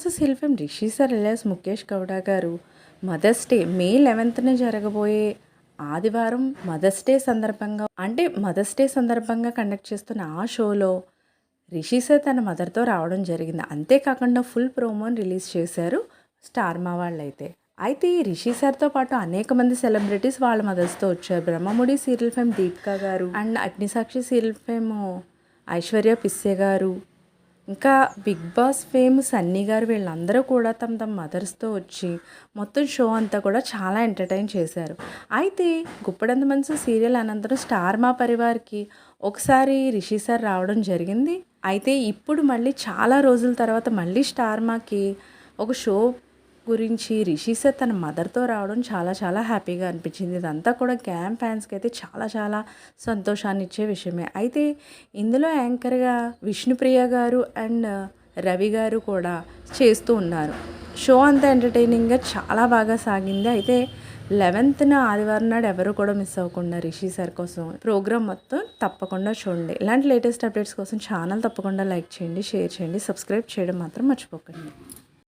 మనసు శిల్పం Rishi sir LS Mukesh Gowda గారు. మదర్స్ డే మే లెవెన్త్న జరగబోయే ఆదివారం మదర్స్ డే సందర్భంగా అంటే మదర్స్ డే సందర్భంగా కండక్ట్ చేస్తున్న ఆ షోలో రిషి సార్ తన మదర్తో రావడం జరిగింది. అంతేకాకుండా ఫుల్ ప్రోమోని రిలీజ్ చేశారు స్టార్ మా వాళ్ళైతే. అయితే ఈ రిషి సార్తో పాటు అనేక మంది సెలబ్రిటీస్ వాళ్ళ మదర్స్తో వచ్చారు. Brahmamudi serial fame Deepika garu and Agnisakshi serial fame Aishwarya Pisse garu. ఇంకా బిగ్ బాస్ ఫేమ్ సన్నీ గారు వీళ్ళందరూ కూడా తమ తమ మదర్స్తో వచ్చి మొత్తం షో అంతా కూడా చాలా ఎంటర్టైన్ చేశారు. అయితే గుప్పడంత మనసు సీరియల్ అనంతరం స్టార్ మా పరివార్కి ఒకసారి రిషి సార్ రావడం జరిగింది. అయితే ఇప్పుడు మళ్ళీ చాలా రోజుల తర్వాత మళ్ళీ స్టార్ మాకి ఒక షో గురించి రిషి సార్ తన మదర్తో రావడం చాలా చాలా హ్యాపీగా అనిపించింది. ఇదంతా కూడా క్యాంప్ ఫ్యాన్స్కి అయితే చాలా చాలా సంతోషాన్ని ఇచ్చే విషయమే. అయితే ఇందులో యాంకర్గా విష్ణుప్రియ గారు అండ్ రవి గారు కూడా చేస్తూ ఉన్నారు. షో అంతా ఎంటర్టైనింగ్గా చాలా బాగా సాగింది. అయితే లెవెన్త్న ఆదివారం నాడు ఎవరు కూడా మిస్ అవ్వకుండా రిషి సార్ కోసం ప్రోగ్రామ్ మొత్తం తప్పకుండా చూడండి. ఇలాంటి లేటెస్ట్ అప్డేట్స్ కోసం ఛానల్ తప్పకుండా లైక్ చేయండి షేర్ చేయండి సబ్స్క్రైబ్ చేయడం మాత్రం మర్చిపోకండి.